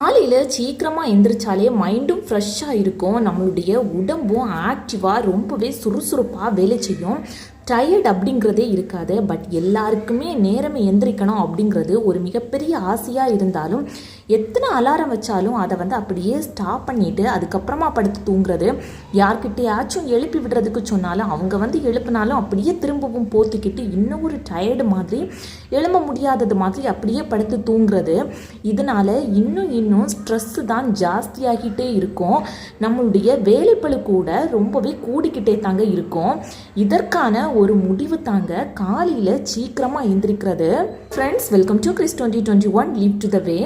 あ காலையில் சீக்கிரமாக எந்திரிச்சாலே மைண்டும் ஃப்ரெஷ்ஷாக இருக்கும். நம்மளுடைய உடம்பும் ஆக்டிவாக ரொம்பவே சுறுசுறுப்பாக வேலை செய்யும். டயர்ட் அப்படிங்கிறதே இருக்காது. பட் எல்லாருக்குமே நேரமே எந்திரிக்கணும் அப்படிங்கிறது ஒரு மிகப்பெரிய ஆசையாக இருந்தாலும் எத்தனை அலாரம் வச்சாலும் அதை வந்து அப்படியே ஸ்டாப் பண்ணிட்டு அதுக்கப்புறமா படுத்து தூங்குறது யார்கிட்டயாச்சும் எழுப்பி விடுறதுக்கு சொன்னாலும் அவங்க வந்து எழுப்பினாலும் அப்படியே திரும்பவும் போத்திக்கிட்டு இன்னும் ஒரு டயர்டு மாதிரி எழும்ப முடியாதது மாதிரி அப்படியே படுத்து தூங்குறது. இதனால இன்னும் இன்னும் ஸ்ட்ரெஸ்ஸு தான் ஜாஸ்தியாகிட்டே இருக்கும். நம்மளுடைய வேலைப்பளு கூட ரொம்பவே கூடிக்கிட்டே தாங்க இருக்கும். இதற்கான ஒரு முடிவு தாங்க காலையில் சீக்கிரமாக எந்திரிக்கிறது. Friends welcome to Chris twenty twenty one leave to the way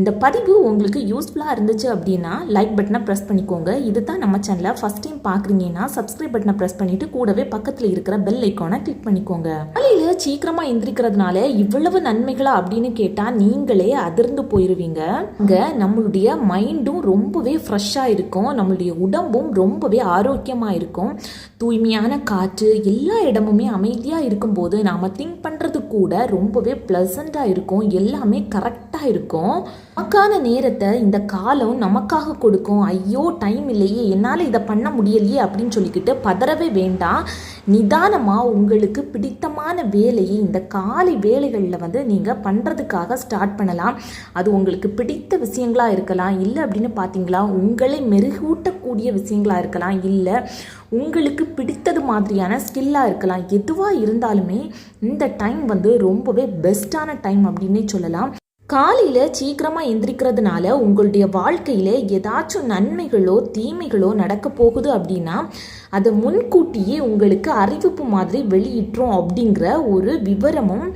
இந்த பதிவு உங்களுக்கு யூஸ்ஃபுல்லாக இருந்துச்சு அப்படின்னா லைக் பட்டனை ப்ரெஸ் பண்ணிக்கோங்க. இது தான் நம்ம சேனலை ஃபஸ்ட் டைம் பார்க்குறீங்கன்னா சப்ஸ்கிரைப் பட்டனை ப்ரெஸ் பண்ணிட்டு கூடவே பக்கத்தில் இருக்கிற பெல் ஐக்கானை கிளிக் பண்ணிக்கோங்க. காலையில் சீக்கிரமாக எந்திரிக்கிறதுனால இவ்வளவு நன்மைகளா அப்படின்னு கேட்டால் நீங்களே அதிர்ந்து போயிடுவீங்க இங்கே நம்மளுடைய மைண்டும் ரொம்பவே ஃப்ரெஷ்ஷாக இருக்கும். நம்மளுடைய உடம்பும் ரொம்பவே ஆரோக்கியமாக இருக்கும். தூய்மையான காற்று எல்லா இடமுமே அமைதியாக இருக்கும்போது நாம் திங்க் பண்ணுறது கூட ரொம்பவே ப்ளசண்ட்டாக இருக்கும். எல்லாமே கரெக்டாக இருக்கும். நமக்கான நேரத்தை இந்த காலம் நமக்காக கொடுக்கும். ஐயோ டைம் இல்லையே. என்னால் இதை பண்ண முடியலையே அப்படின்னு சொல்லிக்கிட்டு பதறவே வேண்டாம். நிதானமாக உங்களுக்கு பிடித்தமான வேலையை இந்த காலை வேலைகளில் வந்து நீங்கள் பண்ணுறதுக்காக ஸ்டார்ட் பண்ணலாம். அது உங்களுக்கு பிடித்த விஷயங்களாக இருக்கலாம். இல்லை அப்படின்னு பார்த்தீங்களா உங்களை மெருகூட்டக்கூடிய விஷயங்களாக இருக்கலாம். இல்லை உங்களுக்கு பிடித்தது மாதிரியான ஸ்கில்லாக இருக்கலாம். எதுவாக இருந்தாலுமே இந்த டைம் வந்து ரொம்பவே பெஸ்ட்டான டைம் அப்படின்னே சொல்லலாம். காலையில் சீக்கிரமாக எந்திரிக்கிறதுனால உங்களுடைய வாழ்க்கையில் ஏதாச்சும் நன்மைகளோ தீமைகளோ நடக்க போகுது அப்படின்னா அதை முன்கூட்டியே உங்களுக்கு அறிவிப்பு மாதிரி வெளியிட்டோம் அப்படிங்கிற ஒரு விவரமும்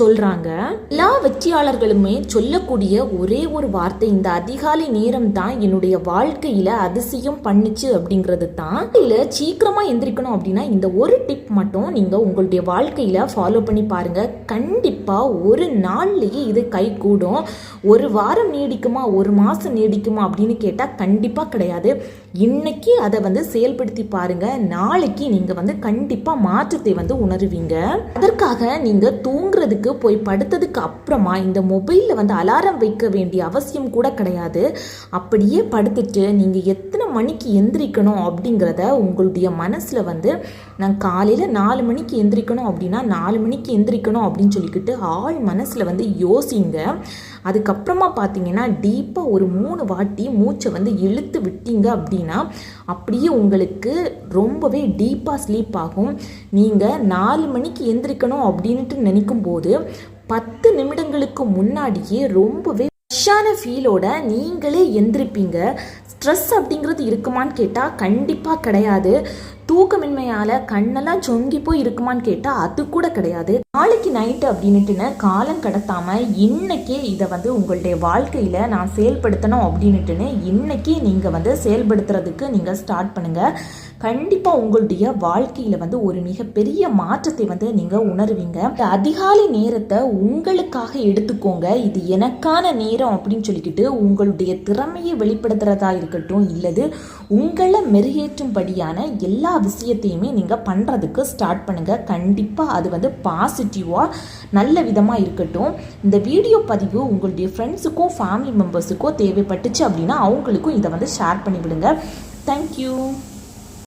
சொல்கிறாங்க எல்லா வெற்றியாளர்களுமே சொல்லக்கூடிய ஒரே ஒரு வார்த்தை இந்த அதிகாலை நேரம் தான் என்னுடைய வாழ்க்கையில் அதிசயம் பண்ணுச்சு அப்படிங்கிறது தான். இதில் சீக்கிரமாக எந்திரிக்கணும் அப்படின்னா இந்த ஒரு டிப் மட்டும் நீங்கள் உங்களுடைய வாழ்க்கையில் ஃபாலோ பண்ணி பாருங்கள் கண்டிப்பாக ஒரு நாள்லேயே இது கை கூடும் ஒரு வாரம் நீடிக்குமா ஒரு மாதம் நீடிக்குமா அப்படின்னு கேட்டால் கண்டிப்பாக கிடையாது. இன்னைக்கு அதை வந்து செயல்படுத்தி பாருங்க. நாளைக்கு நீங்கள் வந்து கண்டிப்பாக மாற்றத்தை வந்து உணருவீங்க. அதற்காக நீங்கள் தூங்குறதுக்கு போய் படுத்ததுக்கு அப்புறமா இந்த மொபைலில் வந்து அலாரம் வைக்க வேண்டிய அவசியம் கூட கிடையாது. அப்படியே படுத்துட்டு நீங்கள் எத்தனை மணிக்கு எந்திரிக்கணும் அப்படிங்கிறத உங்களுடைய மனசில் வந்து நான் காலையில் நாலு மணிக்கு எந்திரிக்கணும் அப்படின்னா நாலு மணிக்கு எந்திரிக்கணும் அப்படின்னு சொல்லிக்கிட்டு ஆள் மனசில் வந்து யோசிங்க. அதுக்கப்புறமா பார்த்தீங்கன்னா டீப்பாக ஒரு மூணு வாட்டி மூச்சை வந்து இழுத்து விட்டீங்க அப்படின்னா அப்படியே உங்களுக்கு ரொம்பவே டீப்பாக ஸ்லீப் ஆகும். நீங்கள் நாலு மணிக்கு எந்திரிக்கணும் அப்படின்ட்டு நினைக்கும் போது பத்து நிமிடங்களுக்கு முன்னாடியே ரொம்பவே ஃப்ரெஷ்ஷான ஃபீலோட நீங்களே எந்திருப்பீங்க. ஸ்ட்ரெஸ் அப்படிங்கிறது இருக்குமான்னு கேட்டால் கண்டிப்பாக கிடையாது. தூக்கமின்மையால் கண்ணெல்லாம் சொங்கி போய் இருக்குமான்னு கேட்டால் அது கூட கிடையாது. நாளைக்கு நைட்டு அப்படின்னுட்டுன்னு காலம் கடத்தாமல் இன்னைக்கே இதை வந்து உங்களுடைய வாழ்க்கையில் நான் செயல்படுத்தணும் அப்படின்னுட்டுன்னு இன்றைக்கே நீங்கள் வந்து செயல்படுத்துறதுக்கு நீங்கள் ஸ்டார்ட் பண்ணுங்கள் கண்டிப்பாக உங்களுடைய வாழ்க்கையில் வந்து ஒரு மிகப்பெரிய மாற்றத்தை வந்து நீங்கள் உணருவீங்க. அதிகாலை நேரத்தை உங்களுக்காக எடுத்துக்கோங்க. இது எனக்கான நேரம் அப்படின்னு சொல்லிக்கிட்டு உங்களுடைய திறமையை வெளிப்படுத்துறதா இருக்கட்டும் இல்லது உங்களை மெருகேற்றும்படியான எல்லா விஷயத்தையுமே நீங்கள் பண்ணுறதுக்கு ஸ்டார்ட் பண்ணுங்கள் கண்டிப்பாக அது வந்து பாசிட்டிவாக நல்ல விதமாக இருக்கட்டும். இந்த வீடியோ பதிவு உங்களுடைய ஃப்ரெண்ட்ஸுக்கும் ஃபேமிலி மெம்பர்ஸுக்கோ தேவைப்பட்டுச்சு அப்படின்னா அவங்களுக்கும் இதை வந்து ஷேர் பண்ணிவிடுங்க. தேங்க்யூ